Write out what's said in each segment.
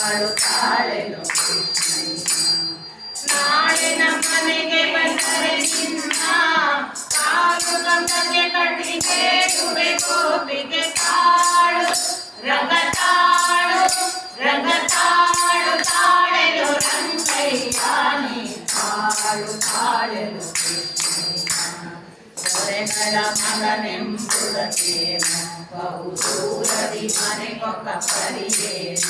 ಬಾಳುತ್ತಾಳೆನು ನಾಳೆ ನಮ್ಮ ಮನೆಗೆ ಬಂದರೆ ನಿನ್ನ ಕಾಲು ಗಂಗಕ್ಕೆ ಕಟ್ಟಿಗೆ ಗೋಪಿಗೆ ತಾಳು ರಂಗ ತಾಳು ರಂಗ ತಾಳು ತಾಳೆನು ರಂಗಯ್ಯ ನೀ ತಾಳು ತಾಳೆನು దొరెగల మగనెంపుడకేమ బహుదూరది మనకొక పరియేమ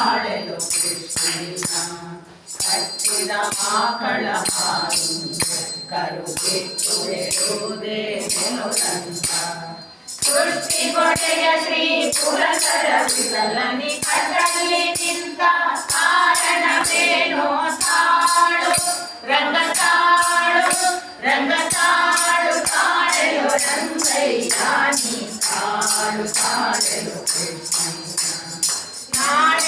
ಕಾಡಲು ಕಟ್ಟಿದ ಮಕ್ಕಳ ಹಾಲು ಕರುಗೆಟ್ಟುರುವುದೇ ತುಳಸಿ ಕೊಡೆಯ ಶ್ರೀ ಪುರಸರ ವಿಸಲನಿ ಕಟ್ಟಲಿ ನಿಂತ ಕಾರಣವೇನೋ ತಾಳು ರಂಗ ತಾಳು ರಂಗ ತಾಳು ತಾಳೆಯೋ ರಂಗಯ್ಯ ನೀ ತಾಳು ತಾಳೆಯೋ ಕೃಷ್ಣ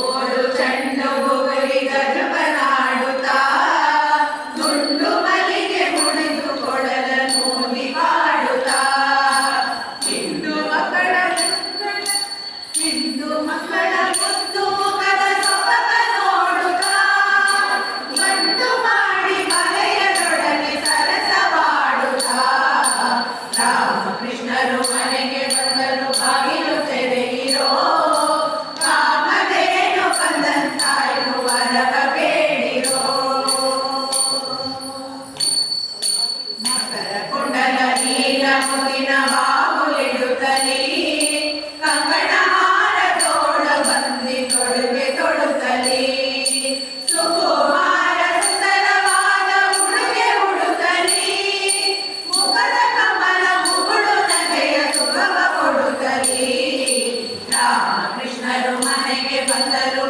ഓരോ ചണ്ടോപരിതരം ಬಂದರು